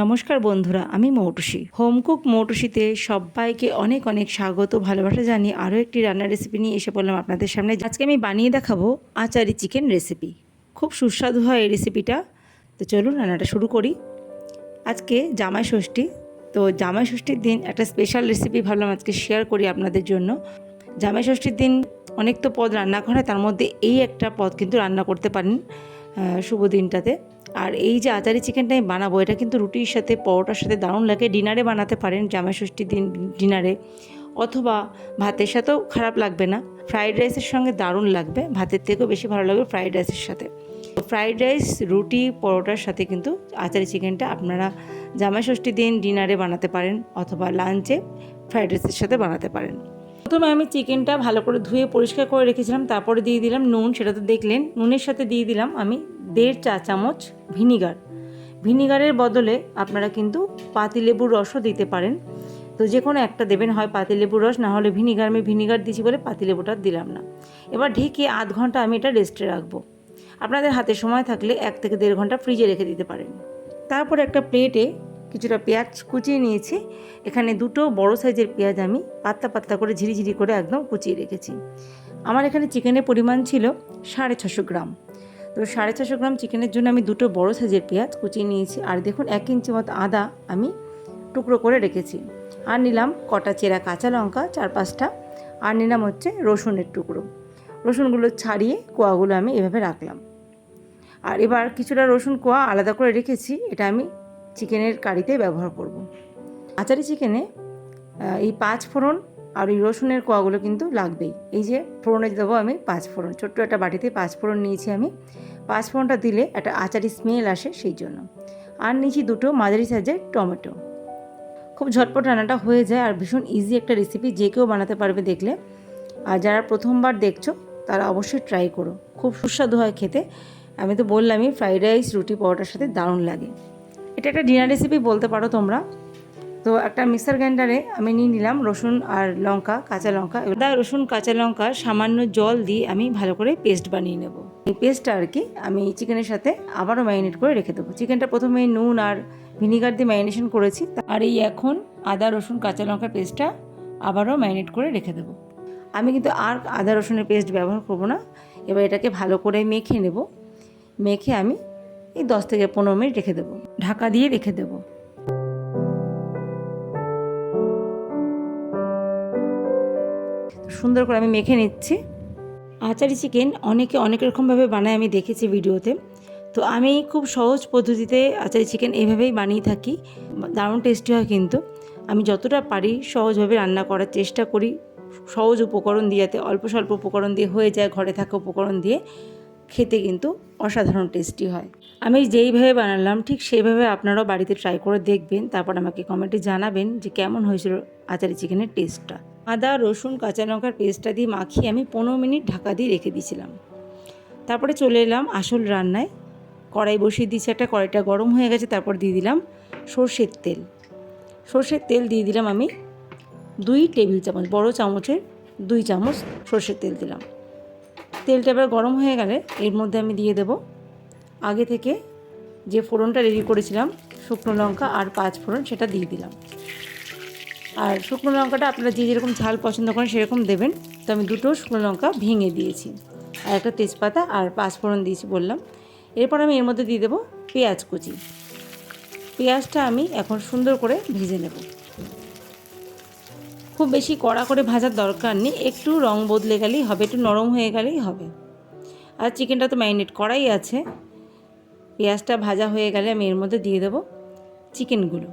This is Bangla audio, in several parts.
নমস্কার বন্ধুরা, আমি মৌটুসি। হোমকুক মৌটুসিতে সবাইকে অনেক অনেক স্বাগত ভালোবাসা জানিয়ে আরও একটি রান্নার রেসিপি নিয়ে এসে পড়লাম আপনাদের সামনে। আজকে আমি বানিয়ে দেখাবো আচারি চিকেন রেসিপি খুব সুস্বাদু হয় এই রেসিপিটা তো চলুন রান্নাটা শুরু করি। আজকে জামাই ষষ্ঠী। তো জামাই ষষ্ঠীর দিন একটা স্পেশাল রেসিপি ভাবলাম আজকে শেয়ার করি আপনাদের জন্য। জামাই ষষ্ঠীর দিন অনেক তো পদ রান্না করা তার মধ্যে এই একটা পদ কিন্তু রান্না করতে পারেন শুভ দিনটাতে। আর এই যে আচারি চিকেনটা আমি বানাবো, এটা কিন্তু রুটির সাথে, পরোটার সাথে দারুণ লাগে। ডিনারে বানাতে পারেন জামাই ষষ্ঠীর দিন ডিনারে। অথবা ভাতের সাথেও খারাপ লাগবে না। ফ্রাইড রাইসের সঙ্গে দারুণ লাগবে। ভাতের থেকেও বেশি ভালো লাগবে ফ্রাইড রাইসের সাথে। ফ্রাইড রাইস, রুটি, পরোটার সাথে কিন্তু আচারি চিকেনটা আপনারা জামাই ষষ্ঠীর দিন ডিনারে বানাতে পারেন অথবা লাঞ্চে ফ্রাইড রাইসের সাথে বানাতে পারেন। প্রথমে আমি চিকেনটা ভালো করে ধুয়ে পরিষ্কার করে রেখেছিলাম, তারপরে দিয়ে দিলাম নুন, সেটা তো দেখলেন। নুনের সাথে দিয়ে দিলাম আমি দেড় চা চামচ ভিনিগার। ভিনিগারের বদলে আপনারা কিন্তু পাতিলেবুর রসও দিতে পারেন। তো যে কোনো একটা দেবেন হয় পাতিলেবুর রস, না হলে ভিনিগার, আমি ভিনিগার দিয়েছি বলে পাতিলেবুটা দিলাম না। এবার ঢেকে আধ ঘণ্টা আমি এটা রেস্টে রাখব। আপনাদের হাতে সময় থাকলে এক থেকে দেড় ঘণ্টা ফ্রিজে রেখে দিতে পারেন। তারপর একটা প্লেটে কিছুটা পেঁয়াজ কুচিয়ে নিয়েছি। এখানে দুটো বড় সাইজের পেঁয়াজ আমি পাত্তা পাত্তা করে ঝিরিঝিরি করে একদম কুচিয়ে রেখেছি। আমার এখানে চিকেনের পরিমাণ ছিল সাড়ে ছশো গ্রাম। তো সাড়ে ছশো গ্রাম চিকেনের জন্য আমি দুটো বড় সাইজের পেঁয়াজ কুচিয়ে নিয়েছি। আর দেখুন, এক ইঞ্চি মতো আদা আমি টুকরো করে রেখেছি। আর নিলাম কটা চেরা কাঁচা লঙ্কা, চার পাঁচটা। আর নিলাম হচ্ছে রসুনের টুকরো। রসুনগুলো ছাড়িয়ে কোয়াগুলো আমি এভাবে রাখলাম। আর এবার কিছুটা রসুন কোয়া আলাদা করে রেখেছি, এটা আমি চিকেনের কারিতে ব্যবহার করব। আচারি চিকেনে এই পাঁচ ফোড়ন আর এই রসুনের কোয়াগুলো কিন্তু লাগবেই। এই যে ফোড়নে দেবো আমি পাঁচ ফোড়ন। ছোট্ট একটা বাটিতে পাঁচ ফোড়ন নিয়েছি আমি। পাঁচ ফোড়নটা দিলে একটা আচারি স্মেল আসে সেই জন্য। আর নিয়েছি দুটো মাঝারি সাইজের টমেটো। খুব ঝটপট রান্নাটা হয়ে যায় আর ভীষণ ইজি একটা রেসিপি যে কেউ বানাতে পারবে দেখলে। আর যারা প্রথমবার দেখছ, তারা অবশ্যই ট্রাই করো। খুব সুস্বাদু হয় খেতে। আমি তো বললামই ফ্রাইড রাইস রুটি, পরোটার সাথে দারুণ লাগে। এটা একটা ডিনার রেসিপি বলতে পারো তোমরা। তো একটা মিক্সার গ্রাইন্ডারে আমি নিয়ে নিলাম রসুন আর লঙ্কা, কাঁচা লঙ্কা। আদা, রসুন, কাঁচা লঙ্কা, সামান্য জল দিয়ে আমি ভালো করে পেস্ট বানিয়ে নেব। এই পেস্টটা আর কি আমি চিকেনের সাথে আবারও ম্যারিনেট করে রেখে দেবো। চিকেনটা প্রথমে নুন আর ভিনিগার দিয়ে ম্যারিনেশন করেছি। আর এই এখন আদা, রসুন, কাঁচা লঙ্কার পেস্টটা আবারও ম্যারিনেট করে রেখে দেবো। আমি কিন্তু আর আদা, রসুনের পেস্ট ব্যবহার করব না। এবার এটাকে ভালো করে মেখে নেব। মেখে আমি এই দশ থেকে পনেরো মিনিট রেখে দেবো। ঢাকা দিয়ে রেখে দেবো। সুন্দর করে আমি মেখে নিচ্ছি। আচারি চিকেন অনেকে অনেক রকমভাবে বানায়, আমি দেখেছি ভিডিওতে। তো আমি খুব সহজ পদ্ধতিতে আচারি চিকেন এইভাবেই বানিয়ে থাকি। দারুণ টেস্টি হয় কিন্তু। আমি যতটা পারি সহজভাবে রান্না করার চেষ্টা করি। সহজ উপকরণ দিয়ে যাতে, অল্প স্বল্প উপকরণ দিয়ে হয়ে যায়, ঘরে থাকা উপকরণ দিয়ে খেতে কিন্তু অসাধারণ টেস্টি হয়। আমি যেইভাবে বানালাম, ঠিক সেইভাবে আপনারাও বাড়িতে ট্রাই করে দেখবেন। তারপর আমাকে কমেন্টে জানাবেন যে কেমন হয়েছিল আচারি চিকেনের টেস্টটা আদা, রসুন, কাঁচা লঙ্কার পেস্টটা দিয়ে মাখিয়ে আমি পনেরো মিনিট ঢাকা দিয়ে রেখে দিয়েছিলাম। তারপরে চলে এলাম আসল রান্নায়। কড়াই বসিয়ে দিয়েছি একটা, কড়াইটা গরম হয়ে গেছে, তারপর দিয়ে দিলাম সর্ষের তেল। সর্ষের তেল দিয়ে দিলাম আমি দুই টেবিল চামচ, বড় চামচের দুই চামচ সর্ষের তেল দিলাম। তেলটা এবার গরম হয়ে গেলে এর মধ্যে আমি দিয়ে দেব আগে থেকে যে ফোড়নটা রেডি করেছিলাম, শুকনো লঙ্কা আর পাঁচ ফোড়ন সেটা দিয়ে দিলাম। আর শুকনো লঙ্কাটা আপনারা যে যেরকম ঝাল পছন্দ করেন সেরকম দেবেন। তো আমি দুটো শুকনো লঙ্কা ভেঙে দিয়েছি। আর একটা তেজপাতা আর পাঁচ ফোড়ন দিয়েছি বললাম। এরপর আমি এর মধ্যে দিয়ে দেবো পেঁয়াজ কুচি। পেঁয়াজটা আমি এখন সুন্দর করে ভেজে নেব। খুব বেশি কড়া করে ভাজার দরকার নেই। একটু রং বদলে গেলেই হবে, একটু নরম হয়ে গেলেই হবে। আর চিকেনটা তো ম্যারিনেট করাই আছে। পেঁয়াজটা ভাজা হয়ে গেলে আমি এর মধ্যে দিয়ে দেবো চিকেনগুলো।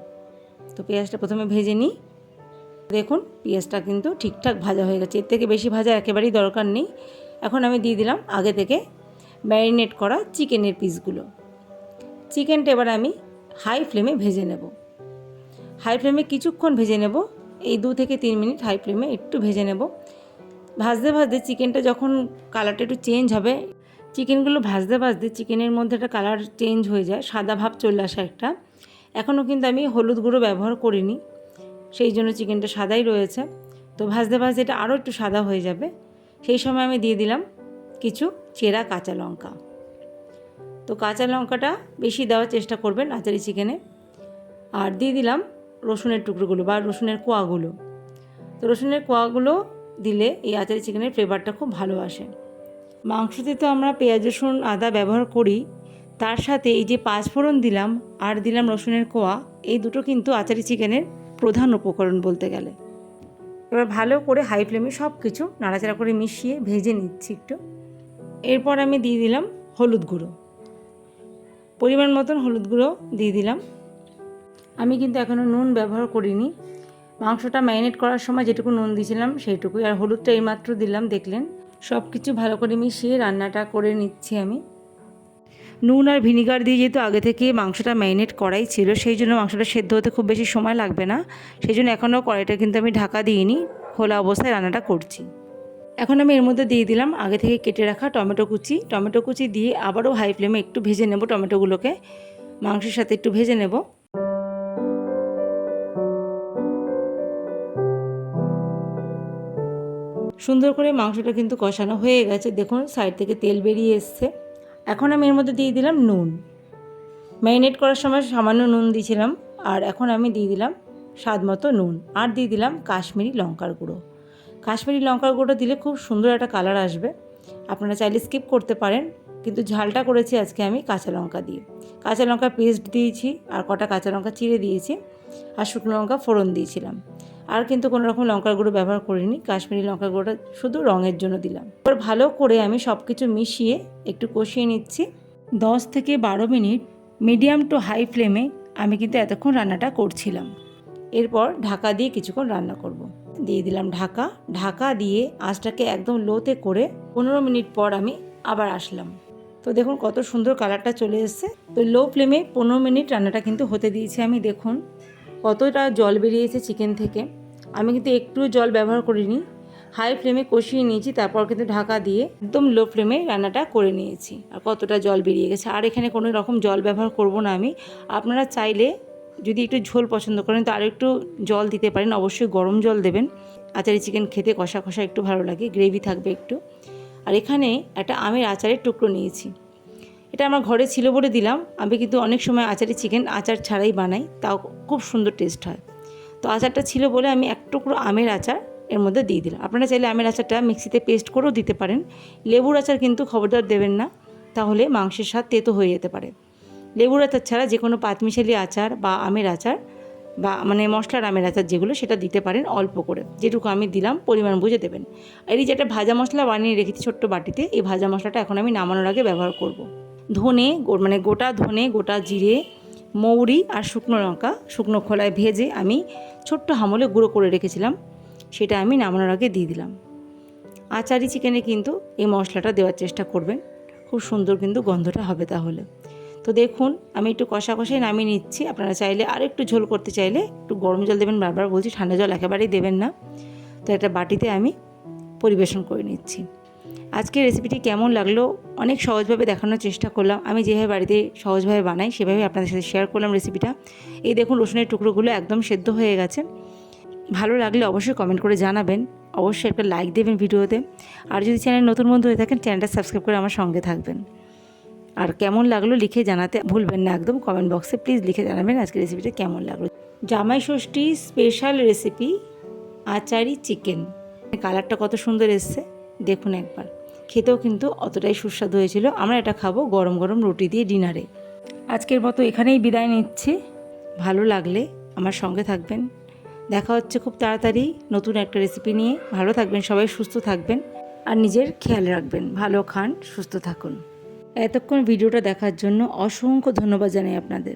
তো পেঁয়াজটা প্রথমে ভেজে নিই। দেখুন, পেঁয়াজটা কিন্তু ঠিকঠাক ভাজা হয়ে গেছে। এর থেকে বেশি ভাজা একেবারেই দরকার নেই। এখন আমি দিয়ে দিলাম আগে থেকে ম্যারিনেট করা চিকেনের পিসগুলো। চিকেনটা এবার আমি হাই ফ্লেমে ভেজে নেব। হাই ফ্লেমে কিছুক্ষণ ভেজে নেব। এই দু থেকে তিন মিনিট হাই ফ্লেমে একটু ভেজে নেব। ভাজতে ভাজতে চিকেনটা যখন কালারটা একটু চেঞ্জ হবে, চিকেনগুলো ভাজতে ভাজতে চিকেনের মধ্যে একটা কালার চেঞ্জ হয়ে যায়, সাদা ভাব চলে আসা একটা। এখনও কিন্তু আমি হলুদ গুঁড়ো ব্যবহার করিনি। সেই জন্য চিকেনটা সাদাই রয়েছে। তো ভাজতে ভাজতে এটা আরও একটু সাদা হয়ে যাবে। সেই সময় আমি দিয়ে দিলাম কিছু চেরা কাঁচা লঙ্কা। তো কাঁচা লঙ্কাটা বেশি দেওয়ার চেষ্টা করবেন আচারি চিকেনে। আর দিয়ে দিলাম রসুনের টুকরোগুলো বা রসুনের কোয়াগুলো। তো রসুনের কোয়াগুলো দিলে এই আচারি চিকেনের ফ্লেভারটা খুব ভালো আসে। মাংসতে তো আমরা পেঁয়াজ, রসুন, আদা ব্যবহার করি। তার সাথে এই যে পাঁচফোড়ন দিলাম আর দিলাম রসুনের কোয়া, এই দুটো কিন্তু আচারি চিকেনের প্রধান উপকরণ বলতে গেলে। এবার ভালো করে হাই ফ্লেমে সব কিছু নাড়াচাড়া করে মিশিয়ে ভেজে নিচ্ছি একটু। এরপর আমি দিয়ে দিলাম হলুদ গুঁড়ো। পরিমাণ মতন হলুদ গুঁড়ো দিয়ে দিলাম। আমি কিন্তু এখনও নুন ব্যবহার করিনি। মাংসটা ম্যারিনেট করার সময় যেটুকু নুন দিয়েছিলাম সেইটুকুই। আর হলুদটা এইমাত্র দিলাম, দেখলেন। সব কিছু ভালো করে মিশিয়ে রান্নাটা করে নিচ্ছি আমি। নুন আর ভিনিগার দিয়ে যেহেতু আগে থেকে মাংসটা ম্যারিনেট করাই ছিল, সেই জন্য মাংসটা সেদ্ধ হতে খুব বেশি সময় লাগবে না। সেই জন্য এখনও কড়াইটা কিন্তু আমি ঢাকা দিইনি, খোলা অবস্থায় রান্নাটা করছি। এখন আমি এর মধ্যে দিয়ে দিলাম আগে থেকে কেটে রাখা টমেটো কুচি। টমেটো কুচি দিয়ে আবারও হাই ফ্লেমে একটু ভেজে নেব টমেটোগুলোকে। মাংসের সাথে একটু ভেজে নেব। সুন্দর করে মাংসটা কিন্তু কষানো হয়ে গেছে। দেখুন, সাইড থেকে তেল বেরিয়ে এসছে। এখন আমি এর মধ্যে দিয়ে দিলাম নুন। ম্যারিনেট করার সময় সামান্য নুন দিয়েছিলাম, আর এখন আমি দিয়ে দিলাম স্বাদ মতো নুন। আর দিয়ে দিলাম কাশ্মীরি লঙ্কার গুঁড়ো। কাশ্মীরি লঙ্কার গুঁড়ো দিলে খুব সুন্দর একটা কালার আসবে। আপনারা চাইলে স্কিপ করতে পারেন, কিন্তু ঝালটা করেছি আজকে আমি কাঁচা লঙ্কা দিয়ে। কাঁচা লঙ্কা পেস্ট দিয়েছি, আর কটা কাঁচা লঙ্কা চিড়ে দিয়েছি, আর শুকনো লঙ্কা ফোড়ন দিয়েছিলাম। আর কিন্তু কোনো রকম লঙ্কার গুঁড়ো ব্যবহার করিনি। কাশ্মীরি লঙ্কার গুঁড়োটা শুধু রঙের জন্য দিলাম। এবার ভালো করে আমি সব কিছু মিশিয়ে একটু কষিয়ে নিচ্ছি। দশ থেকে বারো মিনিট মিডিয়াম টু হাই ফ্লেমে আমি কিন্তু এতক্ষণ রান্নাটা করছিলাম। এরপর ঢাকা দিয়ে কিছুক্ষণ রান্না করব। দিয়ে দিলাম ঢাকা। ঢাকা দিয়ে আঁচটাকে একদম লোতে করে পনেরো মিনিট পর আমি আবার আসলাম। তো দেখুন কত সুন্দর কালারটা চলে এসছে। তো লো ফ্লেমে পনেরো মিনিট রান্নাটা কিন্তু হতে দিয়েছি আমি। দেখুন কতটা জল বেরিয়েছে চিকেন থেকে। আমি কিন্তু একটু জল ব্যবহার করিনি। হাই ফ্লেমে কষিয়ে নিয়েছি, তারপর কিন্তু ঢাকা দিয়ে একদম লো ফ্লেমে রান্নাটা করে নিয়েছি। আর কতটা জল বেরিয়ে গেছে। আর এখানে কোনো রকম জল ব্যবহার করব না আমি। আপনারা চাইলে যদি একটু ঝোল পছন্দ করেন, তো আরও একটু জল দিতে পারেন। অবশ্যই গরম জল দেবেন। আচারি চিকেন খেতে কষা কষা একটু ভালো লাগে গ্রেভি থাকবে একটু। আর এখানে একটা আমের আচারের টুকরো নিয়েছি। এটা আমার ঘরে ছিল বলে দিলাম। আমি কিন্তু অনেক সময় আচারি চিকেন আচার ছাড়াই বানাই, তাও খুব সুন্দর টেস্ট হয়। তো আচারটা ছিল বলে আমি এক টুকরো আমের আচার এর মধ্যে দিয়ে দিলাম। আপনারা চাইলে আমের আচারটা মিক্সিতে পেস্ট করেও দিতে পারেন। লেবুর আচার কিন্তু খবরদার দেবেন না, তাহলে মাংসের স্বাদ তেতো হয়ে যেতে পারে। লেবুর আচার ছাড়া যে কোনো পাতমিশালি আচার বা আমের আচার বা মানে মশলার আমের আচার যেগুলো, সেটা দিতে পারেন অল্প করে। যেটুকু আমি দিলাম, পরিমাণ বুঝে দেবেন। আর এই যেটা ভাজা মশলা বানিয়ে রেখেছি ছোট্ট বাটিতে, এই ভাজা মশলাটা এখন আমি নামানোর আগে ব্যবহার করব। ধনে মানে গোটা ধনে, গোটা জিরে মৌরি আর শুকনো লঙ্কা, শুকনো খোলায় ভেজে আমি ছোট্ট হামলে গুঁড়ো করে রেখেছিলাম। সেটা আমি নামানোর আগে দিয়ে দিলাম। আচারি চিকেনে কিন্তু এই মশলাটা দেওয়ার চেষ্টা করবেন। খুব সুন্দর কিন্তু গন্ধটা হবে তাহলে। তো দেখুন, আমি একটু কষা কষাই নামিয়ে নিচ্ছি। আপনারা চাইলে আর একটু ঝোল করতে চাইলে একটু গরম জল দেবেন, বারবার বলছি ঠান্ডা জল একেবারেই দেবেন না। তো একটা বাটিতে আমি পরিবেশন করে নিচ্ছি। আজকের রেসিপিটি কেমন লাগল? অনেক সহজভাবে দেখানোর চেষ্টা করলাম। আমি যেভাবে বাড়িতে সহজভাবে বানাই সেভাবে আপনাদের সাথে শেয়ার করলাম রেসিপিটা এই দেখুন, রসুনের টুকরোগুলো একদম সেদ্ধ হয়ে গেছে। ভালো লাগলে অবশ্যই কমেন্ট করে জানাবেন। অবশ্যই একটা লাইক দেবেন ভিডিওতে। আর যদি চ্যানেল নতুন বন্ধু হয়ে থাকেন চ্যানেলটা সাবস্ক্রাইব করে আমার সঙ্গে থাকবেন। আর কেমন লাগল লিখে জানাতে ভুলবেন না, একদম কমেন্ট বক্সে প্লিজ লিখে জানাবেন আজকের রেসিপিটা কেমন লাগল। Jamai Shashthi special recipe achari chicken কালারটা কত সুন্দর এসছে, দেখুন একবার। খেতেও কিন্তু অতটাই সুস্বাদু হয়েছিল। আমরা এটা খাব গরম গরম রুটি দিয়ে ডিনারে। আজকের মতো এখানেই বিদায় নিচ্ছি। ভালো লাগলে আমার সঙ্গে থাকবেন। দেখা হচ্ছে খুব তাড়াতাড়ি নতুন একটা রেসিপি নিয়ে। ভালো থাকবেন সবাই, সুস্থ থাকবেন। আর নিজের খেয়াল রাখবেন, ভালো খান, সুস্থ থাকুন। এতক্ষণ ভিডিওটা দেখার জন্য অসংখ্য ধন্যবাদ জানাই আপনাদের।